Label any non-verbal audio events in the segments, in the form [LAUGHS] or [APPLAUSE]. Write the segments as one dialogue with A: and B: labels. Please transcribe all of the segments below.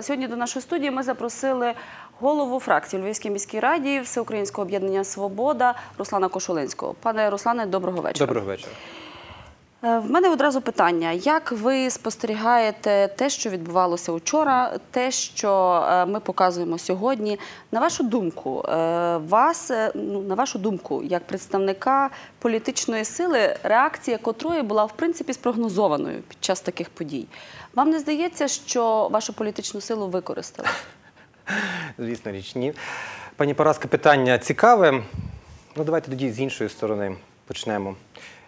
A: Сьогодні до нашої студії ми запросили голову фракції Львівській міській раді Всеукраїнського об'єднання Свобода Руслана Кошулинського. Пане Руслане, доброго вечора.
B: Доброго вечора.
A: Е, В мене одразу питання: як ви спостерігаєте те, що відбувалося вчора, те, що е, ми показуємо сьогодні? На вашу думку, е, вас ну на вашу думку, як представника політичної сили, реакція котрої була в принципі спрогнозованою під час таких подій? Вам не здається, що вашу політичну силу використали? [LAUGHS]
B: Звісно, річ ні. Пані Параска, питання цікаве. Ну, давайте тоді з іншої сторони почнемо.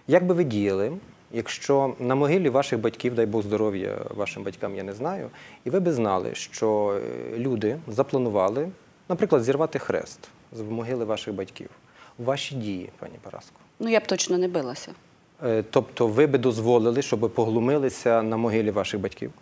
B: Як би ви діяли, якщо на могилі ваших батьків, дай Бог здоров'я вашим батькам, я не знаю, і ви би знали, що е, люди запланували, наприклад, зірвати хрест з могили ваших батьків. Ваші дії, пані Параско.
A: Ну я б точно не билася.
B: Е, Тобто ви би дозволили, щоб поглумилися на могилі ваших батьків?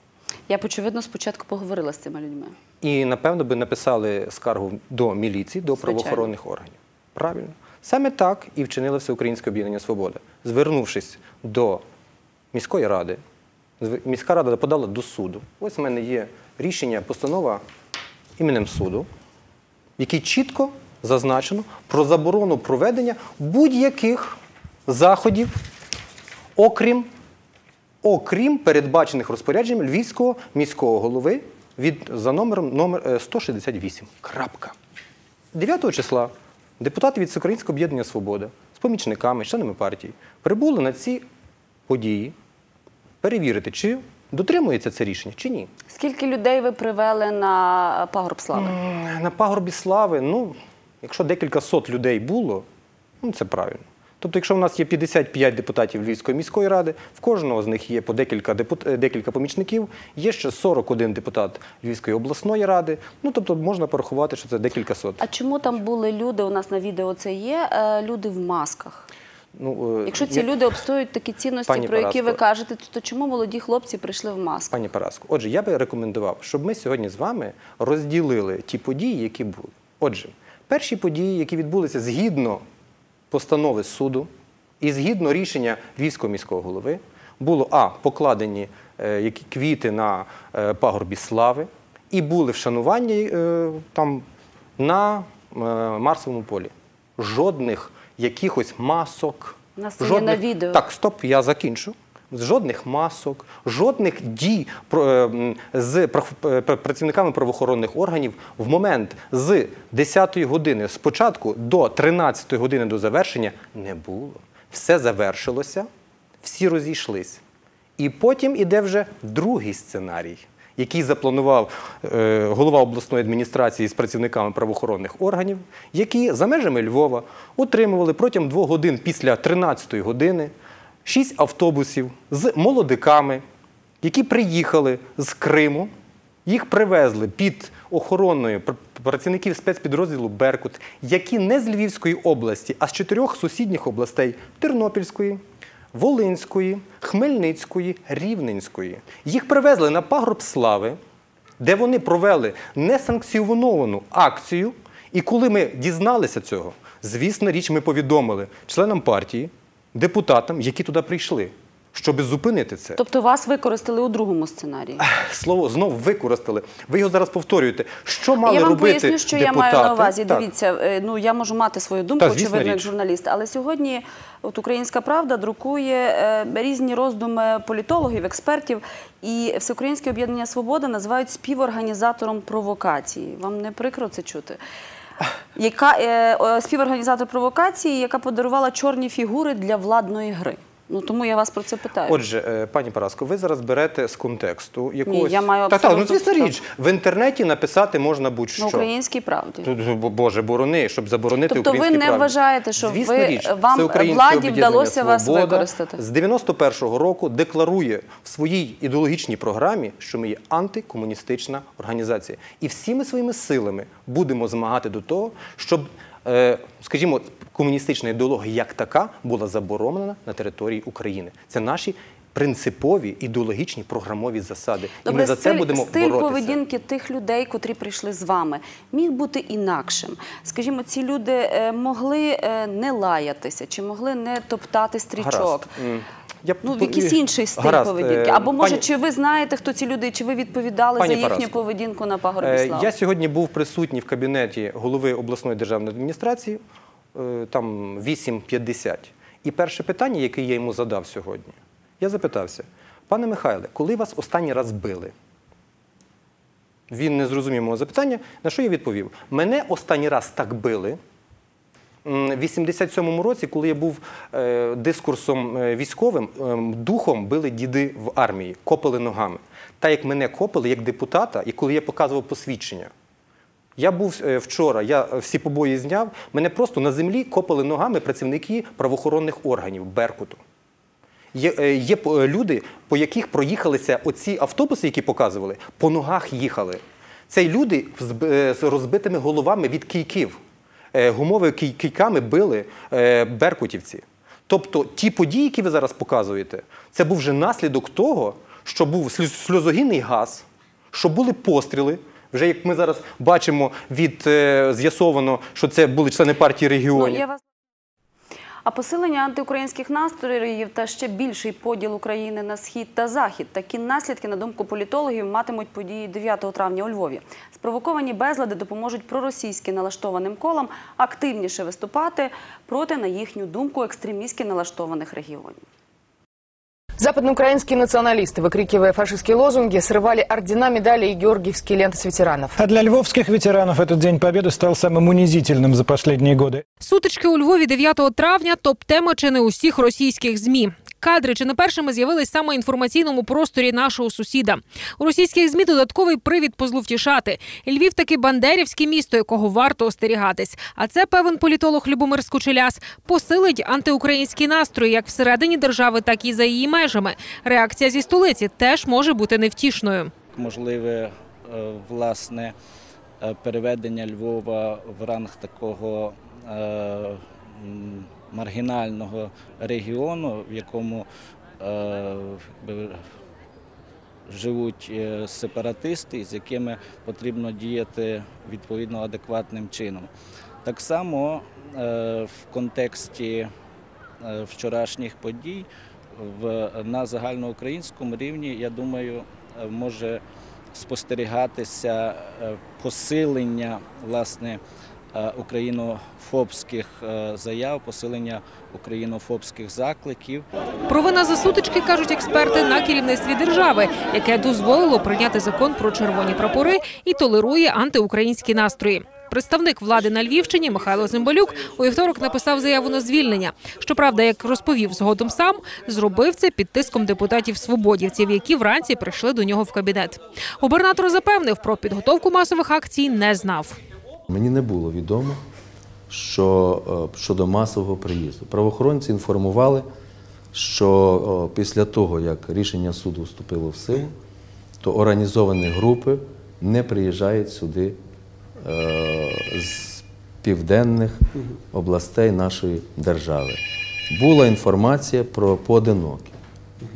A: Я б, очевидно спочатку поговорила з цими людьми.
B: І напевно би написали скаргу до міліції, до
A: Звичайно.
B: правоохоронних органів. Правильно. Саме так і вчинило Всеукраїнське об'єднання Свобода. Звернувшись до міської ради, міська рада подала до суду. Ось у мене є рішення, постанова іменем суду, в якій чітко зазначено про заборону проведення будь-яких заходів, окрім окрім передбачених розпорядженням Львівського міського голови від, за номером номер е, 168. Крапка. 9 числа депутати від Всеукраїнського об'єднання Свобода з помічниками, членами партії прибули на ці події перевірити, чи дотримується це рішення, чи ні.
A: Скільки людей ви привели на пагорб слави?
B: На пагорбі слави, ну, якщо декілька сот людей було, ну це правильно. Тобто, якщо в нас є 55 депутатів Львівської міської ради, в кожного з них є по декілька, депут... е, декілька помічників, є ще 41 депутат Львівської обласної ради. Ну, тобто можна порахувати, що це декілька сот.
A: А чому там були люди? У нас на відео це є е, люди в масках.
B: Ну, е,
A: Якщо ці
B: я-
A: люди обстоюють такі цінності,
B: Пані
A: про які ви кажете, то, то чому молоді хлопці прийшли в масках?
B: Пані Параско, отже, я би рекомендував, щоб ми сьогодні з вами розділили ті події, які були. Отже, перші події, які відбулися згідно постанови суду і згідно рішення Львівського міського голови, було а. покладені е, квіти на е, пагорбі слави, і були вшанування е, там на Марсовому полі. Жодних якихось масок.
A: Нас це на відео.
B: Так, стоп, я закінчу. Жодних масок, жодних дій е, з е, пр- працівниками правоохоронних органів в момент з 10-ї години спочатку до 13-ї години до завершення не було. Все завершилося, всі розійшлись. І потім іде вже другий сценарій, який запланував е, голова обласної адміністрації з працівниками правоохоронних органів, які за межами Львова утримували протягом двох годин після 13-ї години шість автобусів з молодиками, які приїхали з Криму. Їх привезли під охороною працівників спецпідрозділу Беркут, які не з Львівської області, а з чотирьох сусідніх областей Тернопільської, Волинської, Хмельницької, Рівненської. Їх привезли на пагорб слави, де вони провели несанкціоновану акцію. І коли ми дізналися цього, звісно, річ ми повідомили членам партії, депутатам, які туди прийшли, щоб зупинити це.
A: Тобто вас використали у другому сценарії.
B: Слово знов використали. Ви його зараз повторюєте. Що мали
A: я вам поясню, що
B: депутати?
A: я маю на увазі.
B: Так.
A: Дивіться, е, ну я можу мати свою думку, очевидно, як журналіст. Але сьогодні от Українська Правда друкує е, різні роздуми політологів, експертів, і Всеукраїнське об'єднання Свобода називають співорганізатором провокації. Вам не прикро це чути? Яка е, співорганізатор провокації, яка подарувала чорні фігури для владної гри? Ну тому я вас про це питаю.
B: Отже, е, пані Параско, ви зараз берете з контексту якогось...
A: я маю
B: Та, та, ну, звісно річ. В інтернеті написати можна будь-що.
A: на українській правді.
B: Боже, борони, щоб заборонити
A: Тобто ви не вважаєте, що
B: Звісно,
A: ви-
B: річ,
A: вам, владі вдалося вас використати?
B: З 91-го року декларує в своїй ідеологічній програмі, що ми є антикомуністична організація. І всіми своїми силами будемо змагати до того, щоб, скажімо, комуністична ідеологія як така була заборонена на території України. Це наші принципові ідеологічні програмові засади. і ми за це
A: стиль,
B: будемо
A: стиль
B: боротися.
A: поведінки тих людей, котрі прийшли з вами, міг бути інакшим. Скажімо, ці люди е, могли е, не лаятися, чи могли не топтати стрічок.
B: Гаразд. Я
A: Ну, в якийсь інший стиль
B: Гаразд,
A: поведінки.
B: е,
A: Або може,
B: пані-
A: чи ви знаєте, хто ці люди, чи ви відповідали
B: Пані
A: за їхню
B: Параско,
A: поведінку на пагорбі
B: Е,
A: слави?
B: Я сьогодні був присутній в кабінеті голови обласної державної адміністрації, е, там 8.50. І перше питання, яке я йому задав сьогодні, я запитався: пане Михайле, коли вас останній раз били? Він не зрозумів мого запитання, на що я відповів: мене останній раз так били. М, В 87-му році, коли я був е, дискурсом е, військовим, ем, духом били діди в армії, копали ногами. Та як мене копали як депутата, і коли я показував посвідчення. Я був е, вчора, я е, всі побої зняв. Мене просто на землі копали ногами працівники правоохоронних органів Беркуту. Є, е, є е, люди, по яких проїхалися оці автобуси, які показували, по ногах їхали. Це люди е, з розбитими головами від кійків. Е, Гумовими кій- кійками били е, беркутівці. Тобто ті події, які ви зараз показуєте, це був вже наслідок того, що був сльоз- сльозогінний газ, що були постріли. Вже як ми зараз бачимо, від е, з'ясовано, що це були члени партії
A: Ну,
B: регіонів.
A: А посилення антиукраїнських настроїв та ще більший поділ України на схід та захід. Такі наслідки, на думку політологів, матимуть події 9 травня у Львові. Спровоковані безлади допоможуть проросійськи налаштованим колам активніше виступати проти, на їхню думку, екстремістськи налаштованих регіонів.
C: Западноукраинские националисты, выкрикивая фашистские лозунги, срывали ордена, медали и георгиевские ленты с ветеранов.
D: А для львовских ветеранов этот День Победы стал самым унизительным за последние годы.
E: Сутички у Львові 9 травня топ-тема чи не усіх російських змі. Кадри чи не першими з'явились саме інформаційному просторі нашого сусіда. У російських змі додатковий привід позловтішати. Львів таки бандерівське місто, якого варто остерігатись. А це певен політолог Любомир Скучеляс посилить антиукраїнські настрої як всередині держави, так і за її межами. Реакція зі столиці теж може бути невтішною.
F: можливе е, власне е, переведення Львова в ранг такого е, маргінального регіону, в якому е, живуть е, сепаратисти, з якими потрібно діяти відповідно адекватним чином. Так само е, в контексті вчорашніх подій на загальноукраїнському рівні, я думаю, може спостерігатися посилення власне українофобських е, заяв, посилення українофобських закликів.
E: Провина за сутички, кажуть експерти, на керівництві держави, яке дозволило прийняти закон про червоні прапори і толерує антиукраїнські настрої. Представник влади на Львівщині Михайло Зимбалюк у вівторок написав заяву на звільнення. Щоправда, як розповів згодом сам, зробив це під тиском депутатів свободівців, які вранці прийшли до нього в кабінет. Губернатор запевнив, про підготовку масових акцій не знав.
G: Мені не було відомо, що е, щодо масового приїзду. Правоохоронці інформували, що після того, як рішення суду вступило в силу, то організовані групи не приїжджають сюди е, з південних областей нашої держави. Була інформація про поодинокі.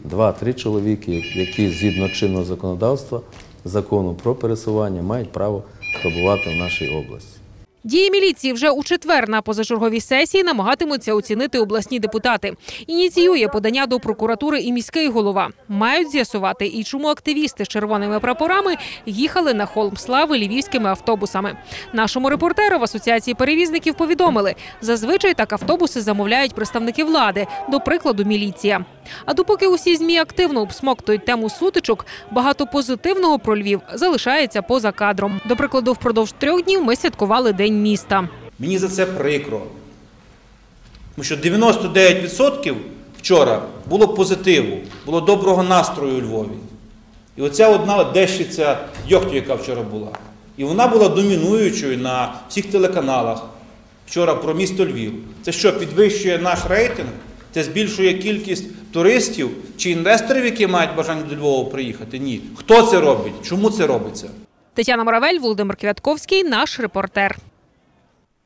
G: Два-три чоловіки, які згідно чинного законодавства, закону про пересування, мають право пробувати в нашій області.
E: Дії міліції вже у четвер на позачерговій сесії намагатимуться оцінити обласні депутати. Ініціює подання до прокуратури і міський голова. Мають з'ясувати, і чому активісти з червоними прапорами їхали на холм слави львівськими автобусами. Нашому репортеру в асоціації перевізників повідомили, зазвичай так автобуси замовляють представники влади, до прикладу, міліція. А допоки усі змі активно обсмоктують тему сутичок, багато позитивного про Львів залишається поза кадром. До прикладу, впродовж трьох днів ми святкували День міста.
H: Мені за це прикро. Тому що 99% вчора було позитиву, було доброго настрою у Львові. І оця одна дещиця Йохтю, яка вчора була. І вона була домінуючою на всіх телеканалах вчора про місто Львів. Це що, підвищує наш рейтинг? Це збільшує кількість туристів чи інвесторів, які мають бажання до Львова приїхати? Ні. Хто це робить? Чому це робиться?
E: Тетяна Моравель, Володимир Квятковський, наш репортер.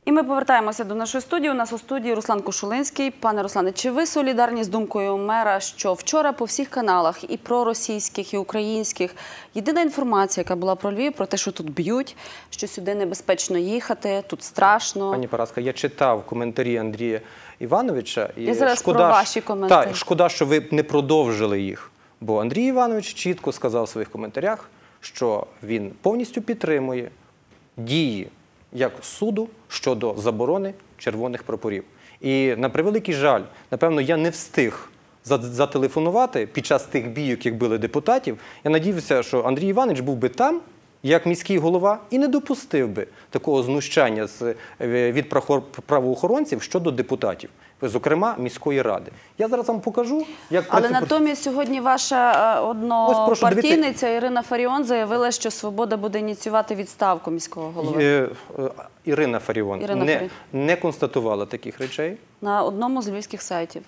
A: І ми повертаємося до нашої студії. У нас у студії Руслан Кошулинський. Пане Руслане, чи ви солідарні з думкою мера, що вчора по всіх каналах, і проросійських, і українських, єдина інформація, яка була про Львів, про те, що тут б'ють, що сюди небезпечно їхати, тут страшно.
B: Пані Параска, я читав коментарі Андрія Івановича. І
A: Я зараз
B: шкода,
A: про ваші коментарі.
B: Так, шкода, що ви не продовжили їх. Бо Андрій Іванович чітко сказав в своїх коментарях, що він повністю підтримує дії як суду щодо заборони червоних прапорів. І на превеликий жаль, напевно, я не встиг за- зателефонувати під час тих бійок, як били депутатів. Я надіявся, що Андрій Іванович був би там, як міський голова, і не допустив би такого знущання з, е, від правоохоронців щодо депутатів, зокрема міської ради. Я зараз вам покажу, як
A: Але
B: працю-
A: натомість сьогодні ваша е, однопартійниця Ірина Фаріон заявила, що Свобода буде ініціювати відставку міського голови.
B: Е, е, Ірина Фаріон
A: Ірина
B: не,
A: Фаріон.
B: не констатувала таких речей.
A: На одному з львівських сайтів.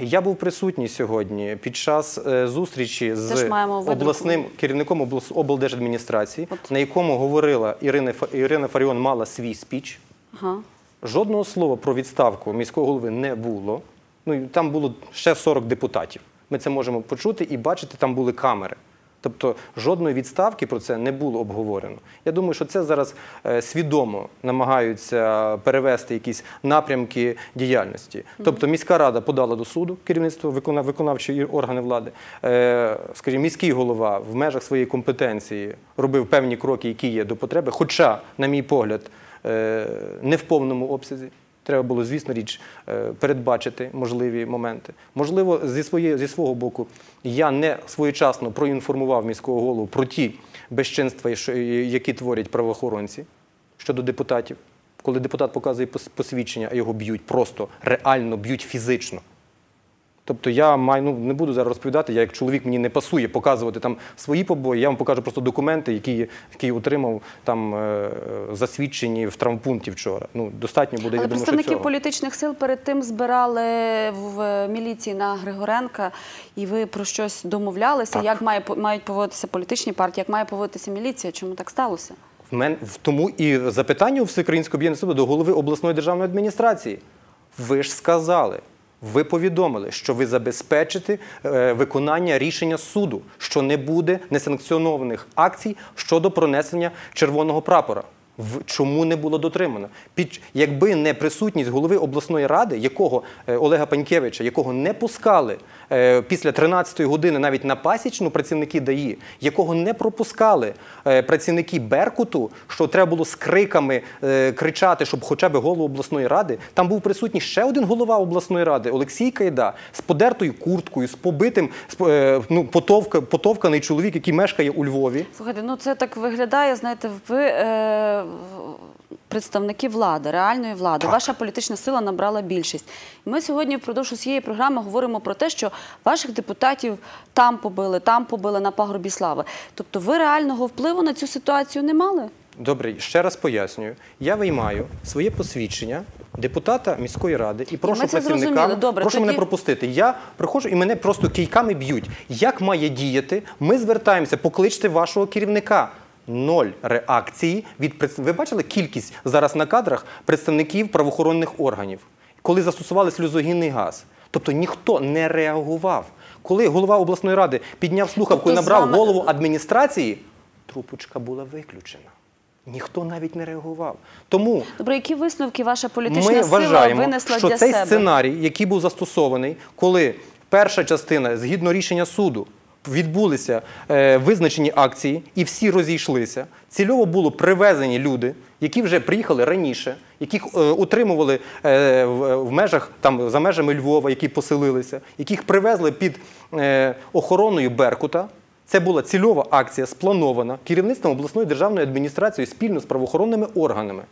B: Я був присутній сьогодні під час е, зустрічі з обласним керівником облдержадміністрації,
A: От.
B: на якому говорила Ірина, Ірина Фаріон мала свій спіч.
A: Ага.
B: Жодного слова про відставку міського голови не було. Ну, там було ще 40 депутатів. Ми це можемо почути і бачити, там були камери. Тобто жодної відставки про це не було обговорено. Я думаю, що це зараз е, свідомо намагаються перевести якісь напрямки діяльності. Тобто міська рада подала до суду керівництво викона- виконавчої органи влади. Е, скажімо, міський голова в межах своєї компетенції робив певні кроки, які є до потреби. Хоча, на мій погляд, не в повному обсязі. Треба було, звісно, річ е, передбачити можливі моменти. Можливо, зі, своє, зі свого боку я не своєчасно проінформував міського голову про ті безчинства, що- які творять правоохоронці щодо депутатів. Коли депутат показує пос- посвідчення, а його б'ють просто реально б'ють фізично. Тобто я маю, ну, не буду зараз розповідати, я як чоловік мені не пасує показувати там свої побої, я вам покажу просто документи, які, які отримав там е, засвідчені в травмпункті вчора. Ну, достатньо буде,
A: Але
B: я думаю, що цього.
A: політичних сил перед тим збирали в міліції на Григоренка, і ви про щось домовлялися, як має, мають поводитися політичні партії, як має поводитися міліція. Чому так сталося?
B: В мен, в тому і запитання у Всеукраїнського об'єднання суду до голови обласної державної адміністрації. Ви ж сказали, ви повідомили, що ви забезпечите е, виконання рішення суду, що не буде несанкціонованих акцій щодо пронесення червоного прапора. В чому не було дотримано? Під якби не присутність голови обласної ради, якого е, Олега Панькевича, якого не пускали е, після 13-ї години навіть на пасічну працівники ДАІ, якого не пропускали е, працівники Беркуту, що треба було з криками кричати, щоб хоча б голову обласної ради. Там був присутній ще один голова обласної ради Олексій Кайда з подертою курткою, з побитим, ну, потовка, потовканий чоловік, який мешкає у Львові.
A: Слухайте, ну це так виглядає, знаєте, ви е, представники влади, реальної влади. Ваша політична сила набрала більшість. Ми сьогодні впродовж усієї програми говоримо про те, що ваших депутатів там побили, там побили на пагорбі слави. Тобто ви реального впливу на цю ситуацію не мали?
B: Добре, ще раз пояснюю. Я виймаю своє посвідчення депутата міської ради і прошу працівникам,
A: Добре,
B: прошу
A: тоді-
B: мене пропустити. Я приходжу і мене просто кійками б'ють. Як має діяти? Ми звертаємося, покличте вашого керівника. Ноль реакції від Ви бачили кількість зараз на кадрах представників правоохоронних органів, коли застосували сльозогінний газ. Тобто ніхто не реагував. Коли голова обласної ради підняв слухавку і
A: Тобто з
B: набрав
A: вами-
B: голову адміністрації, трубочка була виключена. Ніхто навіть не реагував. Тому
A: Добре, які висновки ваша політична
B: ми
A: сила
B: вважаємо,
A: винесла
B: що
A: для
B: цей
A: себе?
B: сценарій, який був застосований, коли перша частина, згідно рішення суду, відбулися е, визначені акції, і всі розійшлися. Цільово було привезені люди, які вже приїхали раніше, яких е, утримували е, в, межах там за межами Львова, які поселилися, яких привезли під охороною Беркута. Це була цільова акція, спланована керівництвом обласної державної адміністрації спільно з правоохоронними органами.